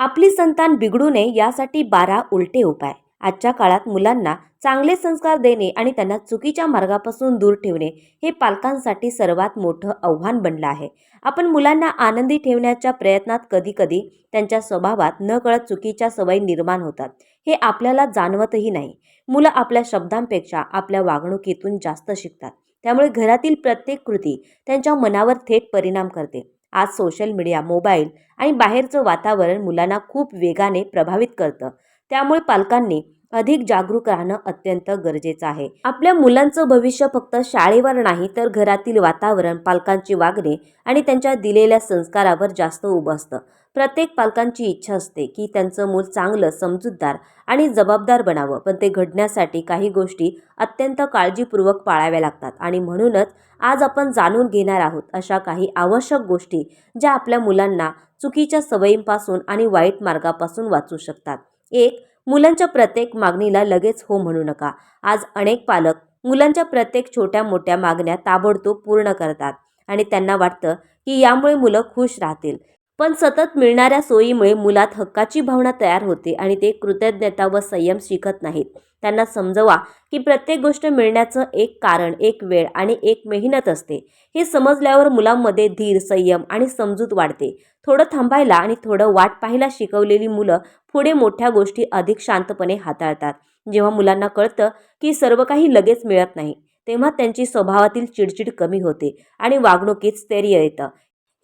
आपली संतान बिघडू नये यासाठी बारा उलटे उपाय. आजच्या काळात मुलांना चांगले संस्कार देणे आणि त्यांना चुकीच्या मार्गापासून दूर ठेवणे हे पालकांसाठी सर्वात मोठं आव्हान बनलं आहे. आपण मुलांना आनंदी ठेवण्याच्या प्रयत्नात कधीकधी त्यांच्या स्वभावात न कळत चुकीच्या सवयी निर्माण होतात. हे आपल्याला जाणवतही नाही. मुलं आपल्या शब्दांपेक्षा आपल्या वागणुकीतून जास्त शिकतात. त्यामुळे घरातील प्रत्येक कृती त्यांच्या मनावर थेट परिणाम करते. आज सोशल मीडिया मोबाईल आणि बाहेरचं वातावरण मुलांना खूप वेगाने प्रभावित करतं. त्यामुळे पालकांनी अधिक जागरूक राहणं अत्यंत गरजेचं आहे. आपल्या मुलांचं भविष्य फक्त शाळेवर नाही तर घरातील वातावरण पालकांची वागणे आणि त्यांच्या दिलेल्या संस्कारावर जास्त उभं असतं. प्रत्येक पालकांची इच्छा असते की त्यांचं मूल चांगलं समजूतदार आणि जबाबदार बनावं पण ते घडण्यासाठी काही गोष्टी अत्यंत काळजीपूर्वक पाळाव्या लागतात आणि म्हणूनच आज आपण जाणून घेणार आहोत अशा काही आवश्यक गोष्टी ज्या आपल्या मुलांना चुकीच्या सवयींपासून आणि वाईट मार्गापासून वाचू शकतात. एक मुलांच्या प्रत्येक मागणीला लगेच हो म्हणू नका. आज अनेक पालक मुलांच्या प्रत्येक छोट्या मोठ्या मागण्या ताबडतोब पूर्ण करतात आणि त्यांना वाटतं की यामुळे मुलं खुश राहतील. पण सतत मिळणाऱ्या सोयीमुळे मुलात हक्काची भावना तयार होते आणि ते कृतज्ञता व संयम शिकत नाहीत. त्यांना समजवा की प्रत्येक गोष्ट मिळण्याचं एक कारण एक वेळ आणि एक मेहनत असते. हे समजल्यावर मुलांमध्ये धीर संयम आणि समजूत वाढते. थोडं थांबायला आणि थोडं वाट पाहायला शिकवलेली मुलं पुढे मोठ्या गोष्टी अधिक शांतपणे हाताळतात. जेव्हा मुलांना कळतं की सर्व काही लगेच मिळत नाही तेव्हा त्यांची स्वभावातील चिडचिड कमी होते आणि वागणुकीत स्थैर्य येतं.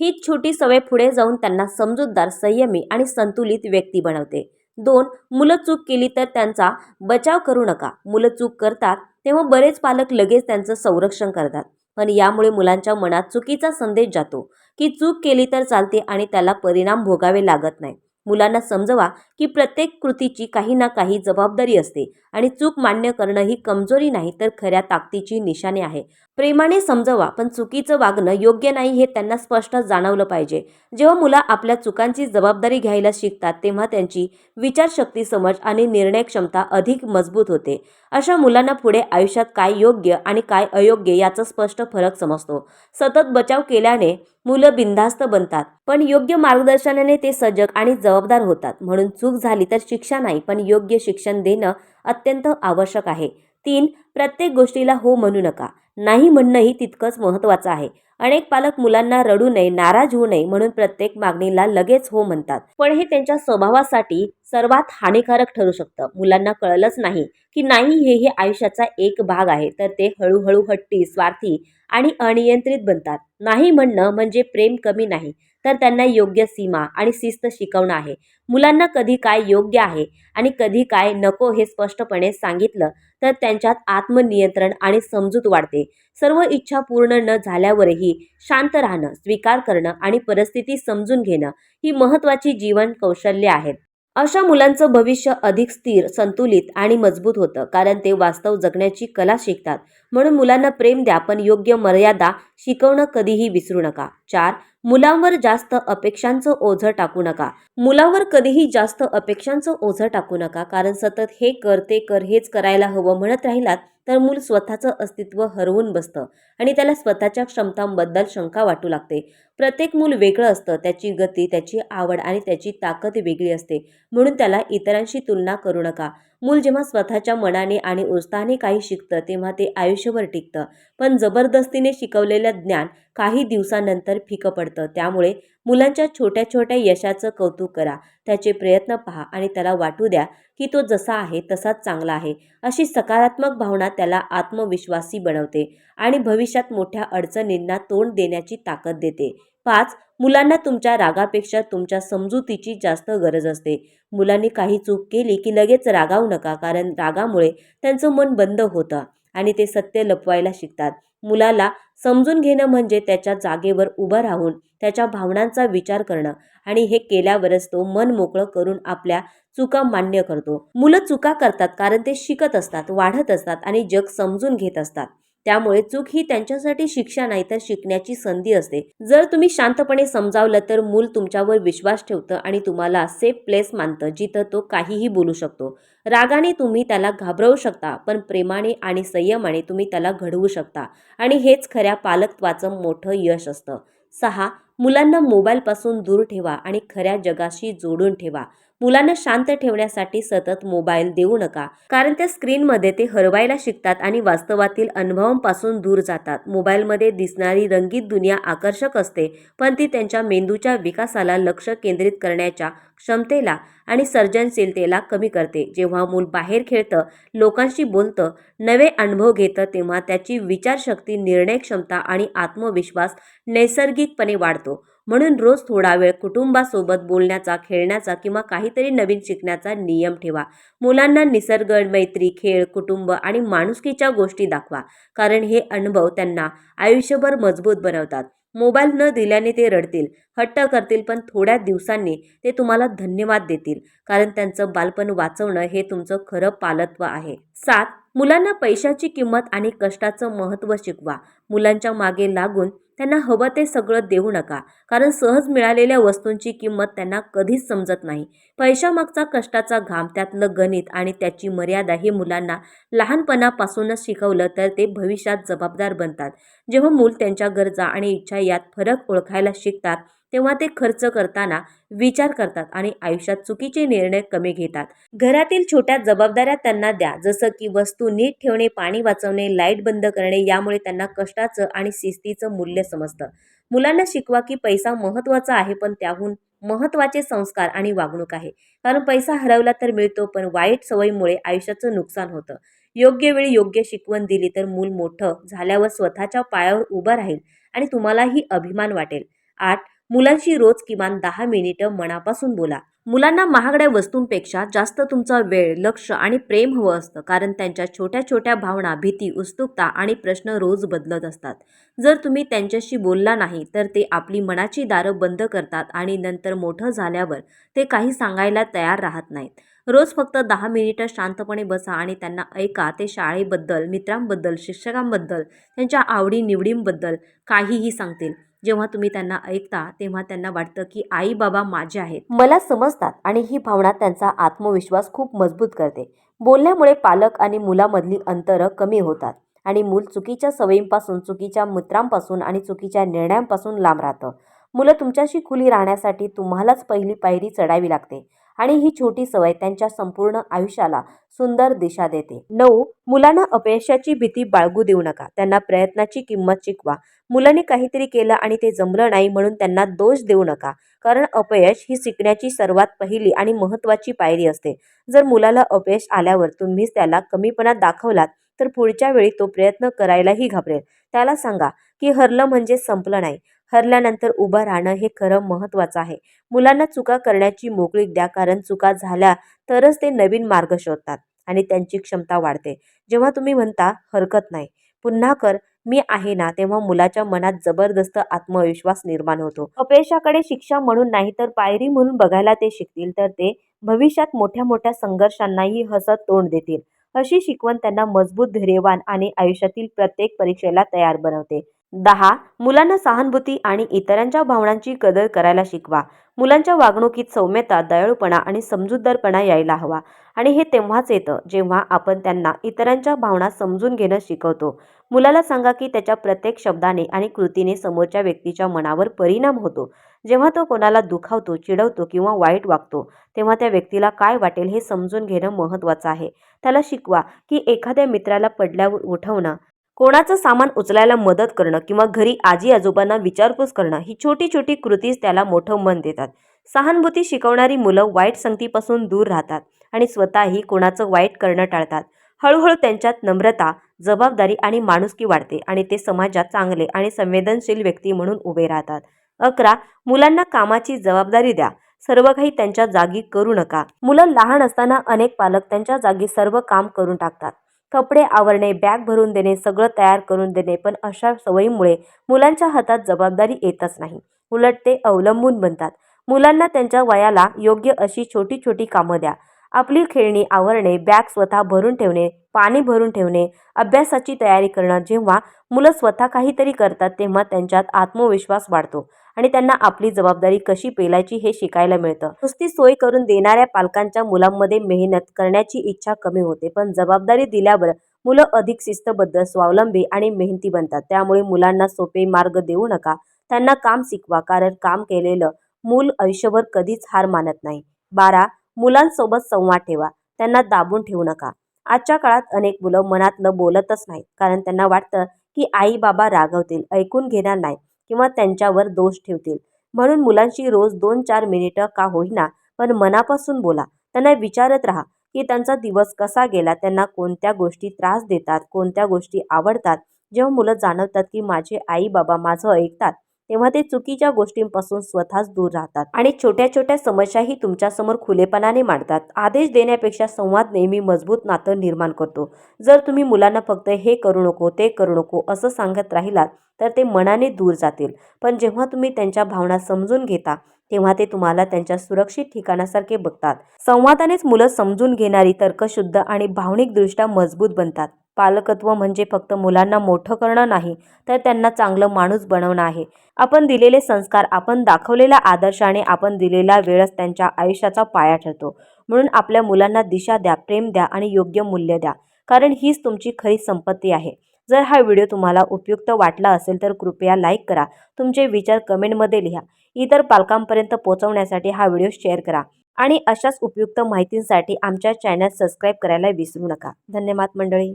ही छोटी सवय पुढे जाऊन त्यांना समजूतदार संयमी आणि संतुलित व्यक्ती बनवते. दोन मुलं चूक केली तर त्यांचा बचाव करू नका. मुलं चूक करतात तेव्हा बरेच पालक लगेच त्यांचं संरक्षण करतात. पण यामुळे मुलांच्या मनात चुकीचा संदेश जातो की चूक केली तर चालते आणि त्याला परिणाम भोगावे लागत नाही मुलांना समजवा की प्रत्येक कृतीची काही ना काही जबाबदारी असते आणि चूक मान्य करणं ही कमजोरी नाही तर खऱ्या ताकदीची निशाने आहे. प्रेमाने समजवा पण चुकीचं वागणं योग्य नाही हे त्यांना स्पष्ट जाणवलं पाहिजे. जेव्हा मुलं आपल्या चुकांची जबाबदारी घ्यायला शिकतात तेव्हा त्यांची विचारशक्ती समज आणि निर्णय क्षमता अधिक मजबूत होते. अशा मुलांना पुढे आयुष्यात काय योग्य आणि काय अयोग्य याचा स्पष्ट फरक समजतो. सतत बचाव केल्याने मुलं बिनधास्त बनतात पण योग्य मार्गदर्शनाने ते सजग आणि जबाबदार होतात. म्हणून चूक झाली तर शिक्षा नाही पण योग्य शिक्षण देणं अत्यंत आवश्यक आहे. तीन प्रत्येक गोष्टीला हो म्हणू नका. नाही म्हणणंही तितकंच महत्त्वाचं आहे. अनेक पालक मुलांना रडू नये नाराज होऊ नये म्हणून प्रत्येक मागणीला लगेच हो म्हणतात. पण हे त्यांच्या स्वभावासाठी सर्वात हानिकारक ठरू शकतं. मुलांना कळलंच नाही की नाही हे हे आयुष्याचा एक भाग आहे तर ते हळूहळू हट्टी स्वार्थी आणि अनियंत्रित बनतात. नाही म्हणणं म्हणजे प्रेम कमी नाही तर त्यांना योग्य सीमा आणि शिस्त शिकवणं आहे. मुलांना कधी काय योग्य आहे आणि कधी काय नको हे स्पष्टपणे सांगितलं तर त्यांच्यात आत्मनियंत्रण आणि समजूत वाढते. सर्व इच्छा पूर्ण न झाल्यावरही शांत राहणं स्वीकार करणं आणि परिस्थिती समजून घेणं ही महत्त्वाची जीवन कौशल्य आहेत. अशा मुलांचं भविष्य अधिक स्थिर संतुलित आणि मजबूत होतं कारण ते वास्तव जगण्याची कला शिकतात. म्हणून मुलांना प्रेम द्या पण योग्य मर्यादा शिकवणं कधीही विसरू नका. चार मुलांवर जास्त अपेक्षांचं ओझं टाकू नका. मुलांवर कधीही जास्त अपेक्षांचं ओझं टाकू नका कारण सतत हे कर ते कर हेच करायला हवं म्हणत राहिलात तर मूल स्वतःचं अस्तित्व हरवून बसतं आणि त्याला स्वतःच्या क्षमतांबद्दल शंका वाटू लागते. प्रत्येक मूल वेगळं असतं त्याची गती त्याची आवड आणि त्याची ताकद वेगळी असते. म्हणून त्याला इतरांशी तुलना करू नका. मूल जेव्हा स्वतःच्या मनाने आणि उत्साहाने काही शिकतं तेव्हा ते आयुष्यभर टिकतं. पण जबरदस्तीने शिकवलेलं ज्ञान काही दिवसानंतर फिकं पडतं. त्यामुळे मुलांच्या छोट्या छोट्या यशाचं कौतुक करा. त्याचे प्रयत्न पहा आणि त्याला वाटू द्या की तो जसा आहे तसाच चांगला आहे. अशी सकारात्मक भावना त्याला आत्मविश्वासी बनवते आणि भविष्यात मोठ्या अडचणींना तोंड देण्याची ताकद देते. पाच मुलांना तुमच्या रागापेक्षा तुमच्या समजुतीची जास्त गरज असते. मुलांनी काही चूक केली की लगेच रागावू नका कारण रागामुळे त्यांचं मन बंद होतं आणि ते सत्य लपवायला शिकतात. मुलाला समजून घेणं म्हणजे त्याच्या जागेवर उभं राहून त्याच्या भावनांचा विचार करणं आणि हे केल्यावरच तो मन मोकळं करून आपल्या चुका मान्य करतो. मुलं चुका करतात कारण ते शिकत असतात वाढत असतात आणि जग समजून घेत असतात. त्यामुळे चूक ही त्यांच्यासाठी शिक्षा नाही तर शिकण्याची संधी असते. जर तुम्ही शांतपणे समजावलं तर मूल तुमच्यावर विश्वास ठेवतं आणि तुम्हाला सेफ प्लेस मानतं जिथं तो काहीही बोलू शकतो. रागाने तुम्ही त्याला घाबरवू शकता पण प्रेमाने आणि संयमाने तुम्ही त्याला घडवू शकता. आणि हेच खऱ्या पालकत्वाचं मोठं यश असतं. सहा मुलांना मोबाईलपासून दूर ठेवा आणि खऱ्या जगाशी जोडून ठेवा. मुलांना शांत ठेवण्यासाठी सतत मोबाईल देऊ नका कारण त्या स्क्रीनमध्ये ते हरवायला शिकतात आणि वास्तवातील अनुभवांपासून दूर जातात. मोबाईलमध्ये दिसणारी रंगीत दुनिया आकर्षक असते पण ती त्यांच्या मेंदूच्या विकासाला लक्ष केंद्रित करण्याच्या क्षमतेला आणि सर्जनशीलतेला कमी करते. जेव्हा मूल बाहेर खेळतं लोकांशी बोलतं नवे अनुभव घेतं तेव्हा त्याची विचारशक्ती निर्णय क्षमता आणि आत्मविश्वास नैसर्गिकपणे वाढतो. म्हणून रोज थोडा वेळ कुटुंबासोबत बोलण्याचा खेळण्याचा किंवा काहीतरी नवीन शिकण्याचा नियम ठेवा. मुलांना निसर्ग मैत्री खेळ कुटुंब आणि माणुसकीच्या गोष्टी दाखवा कारण हे अनुभव त्यांना आयुष्यभर मजबूत बनवतात. मोबाईल न दिल्याने ते रडतील हट्ट करतील पण थोड्या दिवसांनी ते तुम्हाला धन्यवाद देतील कारण त्यांचं बालपण वाचवणं हे तुमचं खरं पालत्व आहे. सात मुलांना पैशाची किंमत आणि कष्टाचं महत्त्व शिकवा. मुलांच्या मागे लागून त्यांना हवं ते सगळं देऊ नका. कारण सहज मिळालेल्या वस्तूंची किंमत त्यांना कधीच समजत नाही. पैशामागचा कष्टाचा घाम त्यातलं गणित आणि त्याची मर्यादा हे मुलांना लहानपणापासूनच शिकवलं तर ते भविष्यात जबाबदार बनतात. जेव्हा मूल त्यांच्या गरजा आणि इच्छा यात फरक ओळखायला शिकतात तेव्हा ते खर्च करताना विचार करतात आणि आयुष्यात चुकीचे निर्णय कमी घेतात. घरातील छोट्या जबाबदाऱ्या त्यांना द्या जसं की वस्तू नीट ठेवणे पाणी वाचवणे लाइट बंद करणे यामुळे त्यांना कष्टाचं आणि शिस्तीचं मूल्य समजतं. मुलांना शिकवा की पैसा महत्त्वाचा आहे पण त्याहून महत्त्वाचे संस्कार आणि वागणूक आहे. कारण पैसा हरवला तर मिळतो पण वाईट सवयीमुळे आयुष्याचं नुकसान होतं. योग्य वेळी योग्य शिकवण दिली तर मूल मोठं झाल्यावर स्वतःच्या पायावर उभं राहील आणि तुम्हालाही अभिमान वाटेल. आठ मुलांशी रोज किमान दहा मिनिटं मनापासून बोला. मुलांना महागड्या वस्तूंपेक्षा जास्त तुमचा वेळ लक्ष आणि प्रेम हवं असतं कारण त्यांच्या छोट्या छोट्या भावना भीती उत्सुकता आणि प्रश्न रोज बदलत असतात. जर तुम्ही त्यांच्याशी बोलला नाही तर ते आपली मनाची दारं बंद करतात आणि नंतर मोठं झाल्यावर ते काही सांगायला तयार राहत नाहीत. रोज फक्त दहा मिनिटं शांतपणे बसा आणि त्यांना ऐका ते शाळेबद्दल मित्रांबद्दल शिक्षकांबद्दल त्यांच्या आवडीनिवडींबद्दल काहीही सांगतील. जेव्हा तुम्ही त्यांना ऐकता तेव्हा त्यांना वाटतं की आई बाबा माझे आहेत. मला समजतात आणि ही भावना त्यांचा आत्मविश्वास खूप मजबूत करते. बोलण्यामुळे पालक आणि मुलामधली अंतरं कमी होतात आणि मूल चुकीच्या सवयींपासून चुकीच्या मित्रांपासून आणि चुकीच्या निर्णयांपासून लांब राहतं. मुलं तुमच्याशी खुली राहण्यासाठी तुम्हालाच पहिली पायरी चढावी लागते. आणि ही छोटी सवय त्यांच्या संपूर्ण आयुष्याला सुंदर दिशा देते. नऊ मुलांना अपयशाची भीती बाळगू देऊ नका. त्यांना प्रयत्नाची किंमत शिकवा. मुलांनी काहीतरी केलं आणि ते जमलं नाही म्हणून त्यांना दोष देऊ नका. कारण अपयश ही शिकण्याची सर्वात पहिली आणि महत्त्वाची पायरी असते. जर मुलाला अपयश आल्यावर तुम्हीच त्याला कमीपणा दाखवलात तर पुढच्या वेळी तो प्रयत्न करायलाही घाबरेल. त्याला सांगा की हरलं म्हणजे संपलं नाही. ठरल्यानंतर उभं राहणं हे खरं महत्त्वाचं आहे. मुलांना चुका करण्याची मोकळीक द्या कारण चुका झाल्या तरच ते नवीन मार्ग शोधतात आणि त्यांची क्षमता वाढते. जेव्हा तुम्ही म्हणता हरकत नाही. पुन्हा कर मी आहे ना तेव्हा मुलाच्या मनात जबरदस्त आत्मविश्वास निर्माण होतो. अपयशाकडे शिक्षा म्हणून नाही तर पायरी म्हणून बघायला ते शिकतील तर ते भविष्यात मोठ्या मोठ्या संघर्षांनाही हसत तोंड देतील. अशी शिकवण त्यांना मजबूत धैर्यवान आणि आयुष्यातील प्रत्येक परीक्षेला तयार बनवते. दहा मुलांना सहानुभूती आणि इतरांच्या भावनांची कदर करायला शिकवा. मुलांच्या वागणुकीत सौम्यता दयाळूपणा आणि समजूतदारपणा यायला हवा. आणि हे तेव्हाच येतं जेव्हा आपण त्यांना इतरांच्या भावना समजून घेणं शिकवतो. मुलाला सांगा की त्याच्या प्रत्येक शब्दाने आणि कृतीने समोरच्या व्यक्तीच्या मनावर परिणाम होतो. जेव्हा तो कोणाला दुखावतो चिडवतो किंवा वाईट वागतो तेव्हा त्या व्यक्तीला काय वाटेल हे समजून घेणं महत्त्वाचं आहे. त्याला शिकवा की एखाद्या मित्राला पडल्यावर उठवणं कोणाचं सामान उचलायला मदत करणं किंवा घरी आजी आजोबांना विचारपूस करणं ही छोटी छोटी कृतीच त्याला मोठं मन देतात. सहानुभूती शिकवणारी मुलं वाईट संगतीपासून दूर राहतात आणि स्वतःही कोणाचं वाईट करणं टाळतात. हळूहळू त्यांच्यात नम्रता जबाबदारी आणि माणुसकी वाढते आणि ते समाजात चांगले आणि संवेदनशील व्यक्ती म्हणून उभे राहतात. अकरा मुलांना कामाची जबाबदारी द्या. सर्व काही त्यांच्या जागी करू नका. मुलं लहान असताना अनेक पालक त्यांच्या जागी सर्व काम करून टाकतात. कपडे आवरणे बॅग भरून देणे सगळं तयार करून देणे पण अशा सवयीमुळे मुलांच्या हातात जबाबदारी येतच नाही. उलट ते अवलंबून बनतात. मुलांना त्यांच्या वयाला योग्य अशी छोटी छोटी कामं द्या. आपली खेळणी आवरणे बॅग स्वतः भरून ठेवणे पाणी भरून ठेवणे अभ्यासाची तयारी करणं जेव्हा मुलं स्वतः काहीतरी करतात तेव्हा त्यांच्यात आत्मविश्वास वाढतो. आणि त्यांना आपली जबाबदारी कशी पेलायची हे शिकायला मिळतं. नुसती सोय करून देणाऱ्या पालकांच्या मुलांमध्ये मेहनत करण्याची इच्छा कमी होते पण जबाबदारी दिल्यावर मुलं अधिक शिस्तबद्ध स्वावलंबी आणि मेहनती बनतात. त्यामुळे मुलांना सोपे मार्ग देऊ नका. त्यांना काम शिकवा कारण काम केलेलं मूल आयुष्यभर कधीच हार मानत नाही. बारा मुलांसोबत संवाद ठेवा. त्यांना दाबून ठेवू नका. आजच्या काळात अनेक मुलं मनातलं बोलतच नाहीत कारण त्यांना वाटतं की आई बाबा रागवतील ऐकून घेणार नाही किंवा त्यांच्यावर दोष ठेवतील. म्हणून मुलांशी रोज दोन चार मिनिटं का होईना पण मनापासून बोला. त्यांना विचारत राहा की त्यांचा दिवस कसा गेला त्यांना कोणत्या गोष्टी त्रास देतात कोणत्या गोष्टी आवडतात. जेव्हा मुलं जाणवतात की माझे आई बाबा माझं ऐकतात तेव्हा ते चुकीच्या गोष्टींपासून स्वतःच दूर राहतात आणि छोट्या छोट्या समस्याही तुमच्यासमोर खुलेपणाने मांडतात. आदेश देण्यापेक्षा संवाद नेहमी मजबूत नातं निर्माण करतो. जर तुम्ही मुलांना फक्त हे करू नको ते करू नको असं सांगत राहिलात तर ते मनाने दूर जातील. पण जेव्हा तुम्ही त्यांच्या भावना समजून घेता तेव्हा ते तुम्हाला त्यांच्या सुरक्षित ठिकाणासारखे बघतात. संवादानेच मुलं समजून घेणारी तर्कशुद्ध आणि भावनिकदृष्ट्या मजबूत बनतात. पालकत्व म्हणजे फक्त मुलांना मोठं करणं नाही तर त्यांना चांगलं माणूस बनवणं आहे. आपण दिलेले संस्कार आपण दाखवलेला आदर्श आणि आपण दिलेला वेळच त्यांच्या आयुष्याचा पाया ठरतो. म्हणून आपल्या मुलांना दिशा द्या प्रेम द्या आणि योग्य मूल्य द्या. कारण हीच तुमची खरी संपत्ती आहे. जर हा व्हिडिओ तुम्हाला उपयुक्त वाटला असेल तर कृपया लाईक करा. तुमचे विचार कमेंटमध्ये लिहा. इतर पालकांपर्यंत पोहोचवण्यासाठी हा व्हिडिओ शेअर करा. आणि अशाच उपयुक्त माहितींसाठी आमच्या चॅनल सबस्क्राईब करायला विसरू नका. धन्यवाद मंडळी.